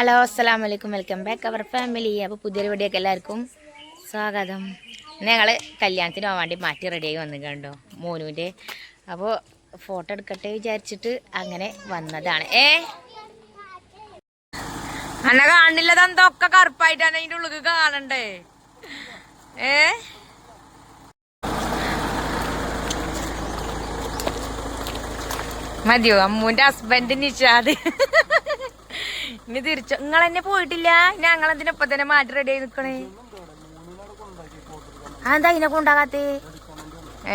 Hello അസ്സാം വലൈക്കും welcome back അവർ family അപ്പോൾ പുതിയൊരു വീഡിയോക്ക് എല്ലാവർക്കും സ്വാഗതം. ഞങ്ങൾ കല്യാണത്തിന് പോകാൻ വേണ്ടി മാറ്റി റെഡിയായി വന്നു കണ്ടോ മോനുവിന്റെ അപ്പോൾ ഫോട്ടോ എടുക്കട്ടെ വിചാരിച്ചിട്ട് അങ്ങനെ വന്നതാണ്. ഏ? അന്നെ കാണില്ലത് എന്തൊക്കെ കറുപ്പായിട്ടാണ് അതിന്റെ ഉള്ളിൽ കാണണ്ടേ? ഏ? മതിയോ? അമ്മൂന്റെ ഹസ്ബൻഡ് നിഷാദ്. ഇനി തിരിച്ചു നിങ്ങൾ എന്നെ പോയിട്ടില്ല. ഞങ്ങൾ എന്തിനൊപ്പം തന്നെ മാറ്റി റെഡി ആയി നിക്കണേ? അതെന്താ ഇതിനൊക്കെ കൊണ്ടാകാത്തേ?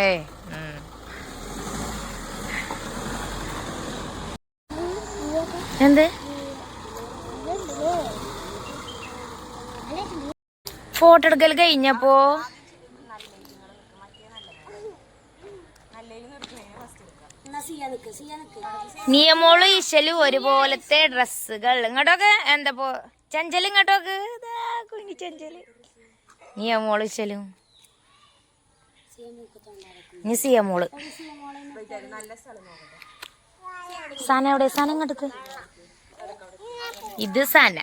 ഏ. എന്ത്? ഫോട്ടോ എടുക്കൽ കഴിഞ്ഞപ്പോ നിയമോൾ ഈശൽ ഒരുപോലത്തെ ഡ്രസ്സുകൾ. ഇങ്ങോട്ടൊക്കെ എന്താ പോ ചഞ്ചൽ ഇങ്ങോട്ടൊക്കെ. കുഞ്ഞി ചഞ്ചൽ. നിയമോൾ ഈശലും. ഇനി സിയമോൾ സന എവിടെ? സന ഇങ്ങോട്ട് ഇത് സന.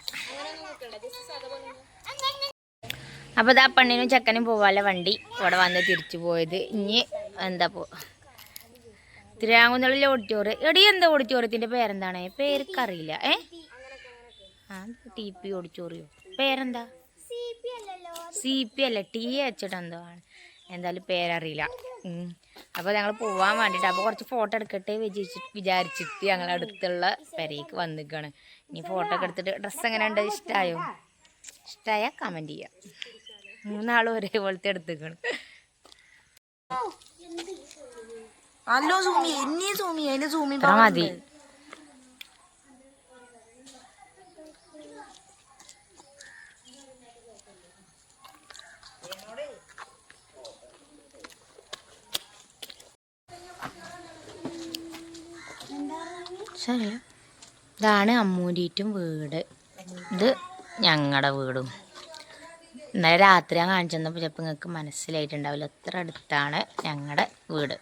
അപ്പൊ ഇതാ പെണ്ണിനും ചെക്കനും പോവാല വണ്ടി. ഇവിടെ വന്ന് തിരിച്ചു പോയത്. ഇനി എന്താ പോ തിരുവാങ്കുന്നള്ളിലെ ഓഡിറ്റോറിയം എടി എന്താ ഓഡിറ്റോറിയത്തിന്റെ പേരെന്താണ്? പേർക്കറിയില്ല. ഏ? ആ ടി പി ഓഡിറ്റോറിയോ പേരെന്താ? സി പി അല്ല ടി എച്ചിട്ട് എന്തോ ആണ്. എന്തായാലും പേരറിയില്ല. അപ്പോൾ അപ്പൊ ഞങ്ങൾ പോവാൻ വേണ്ടിട്ട് അപ്പൊ കുറച്ച് ഫോട്ടോ എടുക്കട്ടെ വിചാരിച്ചിട്ട് വിചാരിച്ചിട്ട് ഞങ്ങൾ അടുത്തുള്ള പെരയ്ക്ക് വന്നിരിക്കുകയാണ് ഇനി ഫോട്ടോ ഒക്കെ എടുത്തിട്ട് ഡ്രസ്സ് എങ്ങനെ ഉണ്ട് ഇഷ്ടമായോ ഇഷ്ടമായ കമന്റ് ചെയ്യാം. മൂന്നാളും ഒരേപോലത്തെ എടുത്തേക്കാണ് നല്ലോ സൂമി ഇനി സൂമി അതിന് സൂമി മതി ഇതാണ് അമ്മൂന്റെറ്റും വീട്. ഇത് ഞങ്ങളുടെ വീടും. ഇന്നലെ രാത്രി ഞാൻ കാണിച്ചു തന്നപ്പോൾ ചിലപ്പോൾ നിങ്ങൾക്ക് മനസ്സിലായിട്ടുണ്ടാവില്ല. എത്ര അടുത്താണ് ഞങ്ങളുടെ വീട്.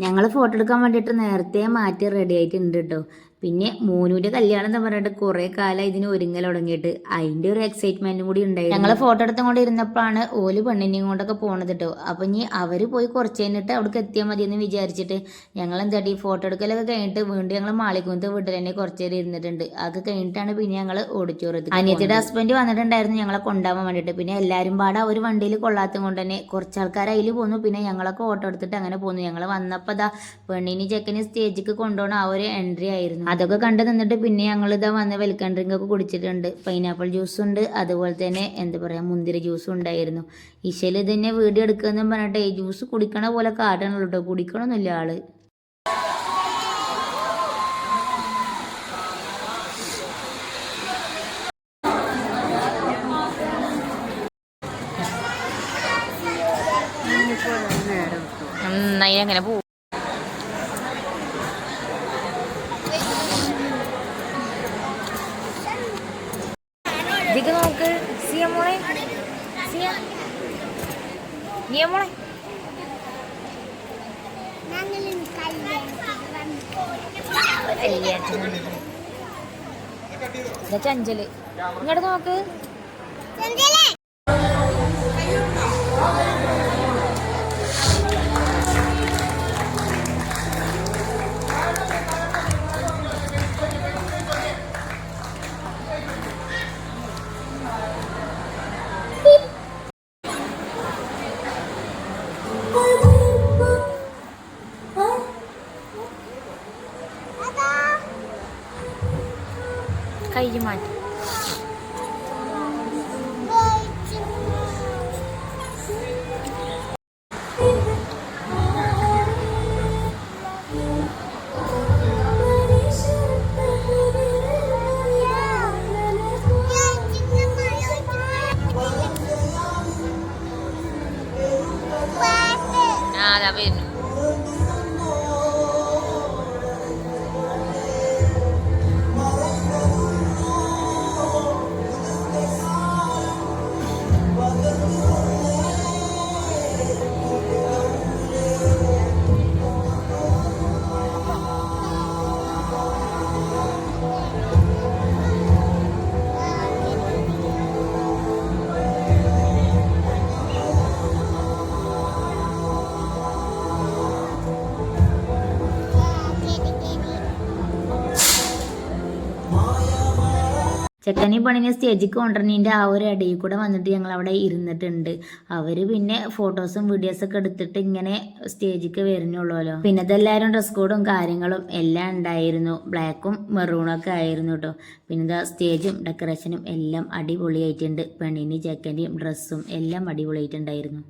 ഞങ്ങൾ ഫോട്ടോ എടുക്കാൻ വേണ്ടിയിട്ട് നേരത്തെ മാറ്റി റെഡി ആയിട്ടുണ്ട് കേട്ടോ പിന്നെ മോനുവിന്റെ കല്യാണം എന്ന് പറഞ്ഞിട്ട് കുറെ കാലം ഇതിന് ഒരുങ്ങൽ തുടങ്ങിയിട്ട്. അതിന്റെ ഒരു എക്സൈറ്റ്മെന്റും കൂടി ഉണ്ടായിരുന്നു. ഞങ്ങൾ ഫോട്ടോ എടുത്തും കൊണ്ട് ഇരുന്നപ്പോഴാണ് ഓൽ പെണ്ണിനെയും കൊണ്ടൊക്കെ പോണത് കേട്ടോ അപ്പൊ ഇനി അവർ പോയി കുറച്ച് കഴിഞ്ഞിട്ട് അവിടേക്ക് എത്തിയാൽ മതി എന്ന് വിചാരിച്ചിട്ട് ഞങ്ങൾ എന്താട്ടി ഫോട്ടോ എടുക്കലൊക്കെ കഴിഞ്ഞിട്ട് വീണ്ടും ഞങ്ങൾ മാളിക്കുന്നത്തെ വീട്ടിൽ തന്നെ കുറച്ച് നേരം ഇരുന്നിട്ടുണ്ട്. അത് കഴിഞ്ഞിട്ടാണ് പിന്നെ ഞങ്ങൾ ഓഡിറ്റോറിയത്തിൽ അനിയത്തിയുടെ ഹസ്ബൻഡ് വന്നിട്ടുണ്ടായിരുന്നു ഞങ്ങളെ കൊണ്ടാവാൻ വേണ്ടിയിട്ട്. പിന്നെ എല്ലാവരും പാടെ ഒരു വണ്ടിയിൽ കൊള്ളാത്തത് കൊണ്ട് തന്നെ കുറച്ച് ആൾക്കാർ അതിൽ പോന്നു. പിന്നെ ഞങ്ങളൊക്കെ ഓട്ടോ എടുത്തിട്ട് അങ്ങനെ പോന്നു. ഞങ്ങൾ വന്നപ്പോൾ ദാ പെണ്ണിന് ചെക്കനെ സ്റ്റേജിക്ക് കൊണ്ടുപോകണ ആ ഒരു എൻട്രി ആയിരുന്നു. അതൊക്കെ കണ്ടു നിന്നിട്ട് പിന്നെ ഞങ്ങൾ ഇതാ വന്ന് വെൽക്കം ഡ്രിങ്ക് ഒക്കെ കുടിച്ചിട്ടുണ്ട്. പൈനാപ്പിൾ ജ്യൂസ് ഉണ്ട്. അതുപോലെ തന്നെ എന്താ പറയുക മുന്തിരി ജ്യൂസും ഉണ്ടായിരുന്നു. ഇശയിൽ തന്നെ വീഡിയോ എടുക്കുമെന്നും പറഞ്ഞിട്ട് ഈ ജ്യൂസ് കുടിക്കണ പോലെ കാട്ടണല്ലോ കേട്ടോ കുടിക്കണമെന്നില്ല ആൾ. അങ്ങനെ പോകും ഇതിക്ക് നോക്ക് സിയ മോളെ സിയ നിയ മോളെ? ചഞ്ചൽ. ഇങ്ങോട്ട് നോക്ക്. കൈ മാറ്റി ആ ചെക്കനെയും പണിഞ്ഞ സ്റ്റേജിക്ക് കൊണ്ടുവരണീന്റെ ആ ഒരു ഇടയിൽ കൂടെ വന്നിട്ട് ഞങ്ങൾ അവിടെ ഇരുന്നിട്ടുണ്ട്. അവർ പിന്നെ ഫോട്ടോസും വീഡിയോസൊക്കെ എടുത്തിട്ട് ഇങ്ങനെ സ്റ്റേജിക്ക് വരുന്നുള്ളൂല്ലോ. പിന്നെ ഇതെല്ലാവരും ഡ്രസ് കോഡും കാര്യങ്ങളും എല്ലാം ഉണ്ടായിരുന്നു. ബ്ലാക്കും മെറൂണും ഒക്കെ ആയിരുന്നു കേട്ടോ പിന്നെ ഇതാ സ്റ്റേജും ഡെക്കറേഷനും എല്ലാം അടിപൊളിയായിട്ടുണ്ട്. പെണ്ണിന്റെയും ചെക്കന്റെയും ഡ്രസ്സും എല്ലാം അടിപൊളിയായിട്ടുണ്ടായിരുന്നു.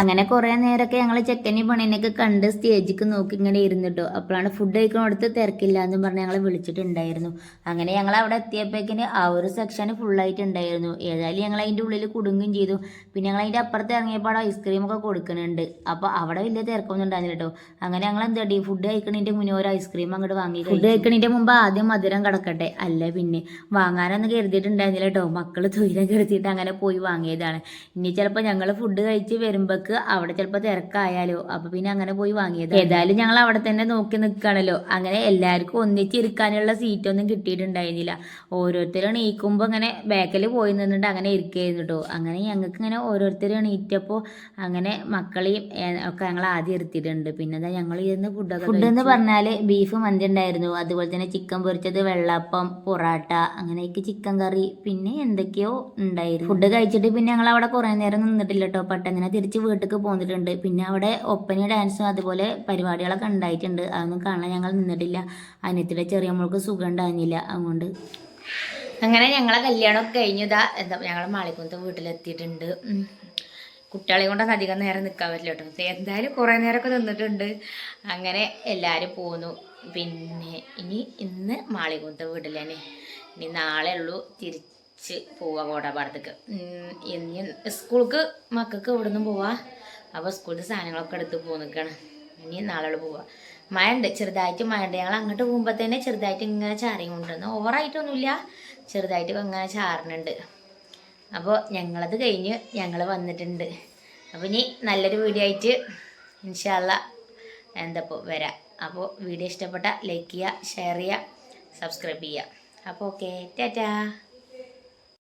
അങ്ങനെ കുറേ നേരമൊക്കെ ഞങ്ങൾ ചെക്കനെ പണിനൊക്കെ കണ്ട് സ്റ്റേജിക്ക് നോക്കി ഇങ്ങനെ ഇരുന്നിട്ടോ. അപ്പോഴാണ് ഫുഡ് കഴിക്കണോടത്ത് തിരക്കില്ല എന്ന് പറഞ്ഞ് ഞങ്ങളെ വിളിച്ചിട്ടുണ്ടായിരുന്നു. അങ്ങനെ ഞങ്ങൾ അവിടെ എത്തിയപ്പോഴേക്കിന് ആ ഒരു സെക്ഷൻ ഫുള്ളായിട്ടുണ്ടായിരുന്നു ഏതായാലും ഞങ്ങൾ അതിന്റെ ഉള്ളിൽ കുടുങ്ങും ചെയ്തു. പിന്നെ ഞങ്ങൾ അതിന്റെ അപ്പുറത്ത് ഇറങ്ങിയപ്പോൾ ഐസ്ക്രീമൊക്കെ ഐസ്ക്രീം ഒക്കെ കൊടുക്കുന്നുണ്ട്. അപ്പോൾ അവിടെ വലിയ തിരക്കൊന്നും ഉണ്ടായിരുന്നില്ല കേട്ടോ. അങ്ങനെ ഞങ്ങൾ എന്താ ഫുഡ് കഴിക്കണതിന്റെ മുന്നേ ഒരു ഐസ്ക്രീം അങ്ങോട്ട് വാങ്ങി ഫുഡ് കഴിക്കണതിന്റെ മുമ്പ് ആദ്യം മധുരം കിടക്കട്ടെ? അല്ല പിന്നെ വാങ്ങാനൊന്നും കരുതിയിട്ടുണ്ടായിരുന്നില്ല കേട്ടോ. മക്കൾ തൊയിലം കരുതിയിട്ട് അങ്ങനെ പോയി വാങ്ങിയതാണ്. ഇനി ചിലപ്പോൾ ഞങ്ങൾ ഫുഡ് കഴിച്ച് വരുമ്പോൾക്ക് അവിടെ ചിലപ്പോൾ തിരക്കായാലോ. അപ്പോൾ പിന്നെ അങ്ങനെ പോയി വാങ്ങിയത് ഏതായാലും ഞങ്ങൾ അവിടെ തന്നെ നോക്കി നിൽക്കുകയാണല്ലോ. അങ്ങനെ എല്ലാവർക്കും ഒന്നിച്ചിരിക്കാനുള്ള സീറ്റൊന്നും കിട്ടിയിട്ടുണ്ടായിരുന്നില്ല. ഓരോരുത്തരും എണീക്കുമ്പോൾ അങ്ങനെ ബാക്കിൽ പോയി നിന്നിട്ട് അങ്ങനെ ഇരിക്കുകയായിരുന്നു കേട്ടോ അങ്ങനെ ഞങ്ങൾക്ക് ഇങ്ങനെ ഓരോരുത്തരും എണീറ്റപ്പോൾ അങ്ങനെ മക്കളെയും ഒക്കെ ഞങ്ങൾ ആദ്യം ഇരുത്തിയിട്ടുണ്ട്. പിന്നെ എന്താ ഞങ്ങൾ ഇരുന്ന് ഫുഡൊക്കെ ഫുഡ് എന്ന് പറഞ്ഞാൽ ബീഫ് മന്തി ഉണ്ടായിരുന്നു. അതുപോലെ തന്നെ ചിക്കൻ പൊരിച്ചത് വെള്ളപ്പം പൊറാട്ട അങ്ങനെയൊക്കെ ചിക്കൻ കറി പിന്നെ എന്തൊക്കെയോ ഉണ്ടായിരുന്നു. ഫുഡ് കഴിച്ചിട്ട് പിന്നെ ഞങ്ങൾ അവിടെ കുറേ നേരം നിന്നിട്ടില്ല കേട്ടോ പെട്ടെന്ന് തിരിച്ച് വീട്ടിലേക്ക് പോന്നിട്ടുണ്ട്. പിന്നെ അവിടെ ഒപ്പന ഡാൻസും അതുപോലെ പരിപാടികളൊക്കെ ഉണ്ടായിട്ടുണ്ട്. അതൊന്നും കാണാൻ ഞങ്ങൾ നിന്നിട്ടില്ല. അനിയത്തിയുടെ ചെറിയ മോൾക്ക് സുഖം ഉണ്ടായിരുന്നില്ല അതുകൊണ്ട്. അങ്ങനെ ഞങ്ങളെ കല്യാണമൊക്കെ കഴിഞ്ഞതാ എന്താ ഞങ്ങൾ മാളിക്കുന്നത്തെ വീട്ടിലെത്തിയിട്ടുണ്ട്. കുട്ടികളെ കൊണ്ടൊന്നും അധികം നേരം നിൽക്കാൻ പറ്റില്ല കേട്ടോ. എന്തായാലും കുറേ നേരമൊക്കെ നിന്നിട്ടുണ്ട്. അങ്ങനെ എല്ലാവരും പോന്നു. പിന്നെ ഇനി ഇന്ന് മാളികുന്നത്തെ വീട്ടിൽ ഇനി നാളെ ഉള്ളൂ തിരിച്ച് പോവാ കോടാപാടത്തേക്ക്. ഇനി സ്കൂൾക്ക് മക്കൾക്ക് ഇവിടെ നിന്നും പോവാ? അപ്പോൾ സ്കൂളിൽ സാധനങ്ങളൊക്കെ എടുത്ത് പോ നിൽക്കണം ഇനി നാളെ പോവാ. മഴ ഉണ്ട് ചെറുതായിട്ട് മഴ ഉണ്ട് ഞങ്ങൾ അങ്ങോട്ട് പോകുമ്പോൾ തന്നെ ചെറുതായിട്ട് ഇങ്ങനെ ചാറിയും കൊണ്ടുവന്നു ഓവറായിട്ടൊന്നുമില്ല. ചെറുതായിട്ട് ഇങ്ങനെ ചാറുന്നുണ്ട് അപ്പോൾ ഞങ്ങളത് കഴിഞ്ഞ് ഞങ്ങൾ വന്നിട്ടുണ്ട്. അപ്പോൾ ഇനി നല്ലൊരു വീഡിയോ ആയിട്ട് ഇൻഷാല്ല എന്തപ്പോൾ വരാം. അപ്പോൾ വീഡിയോ ഇഷ്ടപ്പെട്ട ലൈക്ക് ചെയ്യുക ഷെയർ ചെയ്യുക സബ്സ്ക്രൈബ് ചെയ്യുക. അപ്പോൾ ഓക്കെ. ടാറ്റാ.